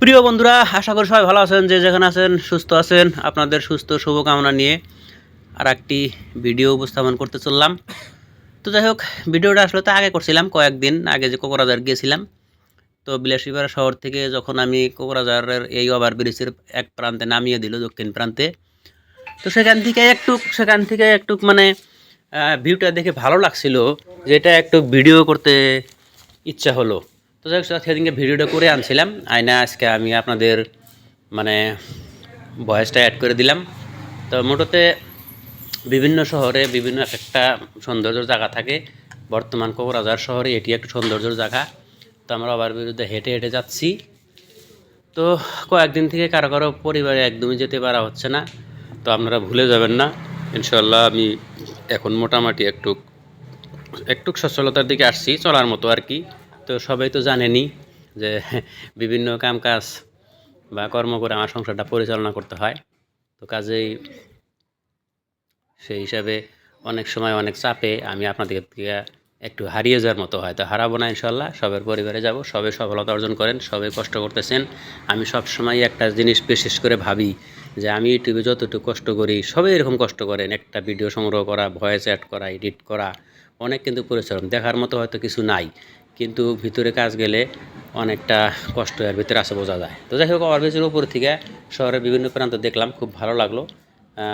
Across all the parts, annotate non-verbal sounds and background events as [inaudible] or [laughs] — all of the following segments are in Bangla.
প্রিয় বন্ধুরা, আশা করি সবাই ভালো আছেন, যে যেখানে আছেন, সুস্থ আছেন। আপনাদের সুস্থ শুভকামনা নিয়ে আর একটি ভিডিও উপস্থাপন করতে চললাম। তো যাই হোক, ভিডিওটা আসলে তো আগে করছিলাম, কয়েকদিন আগে যে কোকরাঝার গিয়েছিলাম। তো বিলাসীপাড়া শহর থেকে যখন আমি কোকরাঝারের এই ওভার ব্রিজের এক প্রান্তে নামিয়ে দিল, দক্ষিণ প্রান্তে, তো সেখান থেকে একটু, সেখান থেকে একটু মানে ভিউটা দেখে ভালো লাগছিল, যেটা একটু ভিডিও করতে ইচ্ছা হলো। তো যাই হোক সেদিনকে ভিডিওটা করে আনছিলাম। আয়না, আজকে আমি আপনাদের মানে ভয়েসটা অ্যাড করে দিলাম। তো মোটোতে বিভিন্ন শহরে বিভিন্ন এক একটা সৌন্দর্যের জায়গা থাকে। বর্তমান কোকরাঝার শহরে এটি একটা সৌন্দর্যের জায়গা। তো আমরা আবার বিরুদ্ধে হেঁটে হেঁটে যাচ্ছি। তো কয়েকদিন থেকে কারও কারও পরিবারে একদমই যেতে পারা হচ্ছে না। তো আপনারা ভুলে যাবেন না। ইনশাল্লাহ আমি এখন মোটামুটি একটু একটু সচ্ছলতার দিকে আসছি, চলার মতো আর কি। তো সবাই তো জানেনই যে [laughs] বিভিন্ন কাম কাজ বা কর্ম করে আমার সংসারটা পরিচালনা করতে হয়। তো কাজেই সেই হিসাবে অনেক সময় অনেক চাপে আমি আপনাদের থেকে একটু হারিয়ে যাওয়ার মতো হয়। তো হারাবো না ইনশাল্লাহ সবের পরিবারে যাব, সবে সফলতা অর্জন করেন, সবে কষ্ট করতেছেন। আমি সব সময় একটা জিনিস বিশেষ করে ভাবি যে আমি ইউটিউবে যতটুকু কষ্ট করি, সবাই এরকম কষ্ট করেন। একটা ভিডিও সংগ্রহ করা, ভয়েস অ্যাড করা, এডিট করা, অনেক কিন্তু পরিশ্রম। দেখার মতো হয়তো কিছু নাই। কিন্তু ভিতরে কাজ গেলে অনেকটা কষ্ট এর ভিতরে আসে, বোঝা যায়। তো যাই হোক ওভারব্রিজের উপর থেকে শহরের বিভিন্ন প্রান্ত দেখলাম, খুব ভালো লাগল।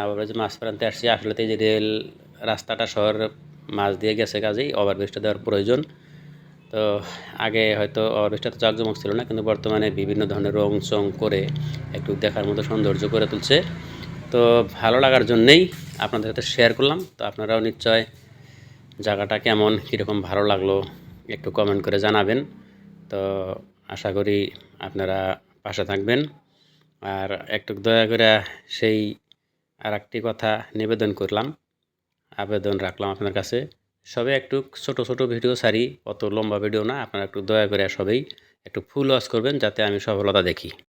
ওভারব্রিজ মাঝ প্রান্তে আসছি। আসলে যে রেল রাস্তাটা শহরের মাছ দিয়ে গেছে কাজেই ওভারব্রিজটা দেওয়ার প্রয়োজন। তো আগে হয়তো ওভারব্রিজটা তো জাকজমক ছিল না, কিন্তু বর্তমানে বিভিন্ন ধরনের রং চং করে একটু দেখার মতো সৌন্দর্য করে তুলছে। তো ভালো লাগার জন্যেই আপনাদের সাথে শেয়ার করলাম। তো আপনারাও নিশ্চয় জায়গাটা কেমন, কীরকম ভালো লাগল একটু কমেন্ট করে জানাবেন। তো আশা করি আপনারা পাশে থাকবেন। আর একটু দয়া করে সেই আর একটি কথা নিবেদন করলাম, আবেদন রাখলাম আপনার কাছে। সবে একটু ছোট ছোট ভিডিও সারি অত লম্বা ভিডিও না, আপনারা একটু দয়া করে সবেই একটু ফুল ওয়াশ করবেন, যাতে আমি সফলতা দেখি।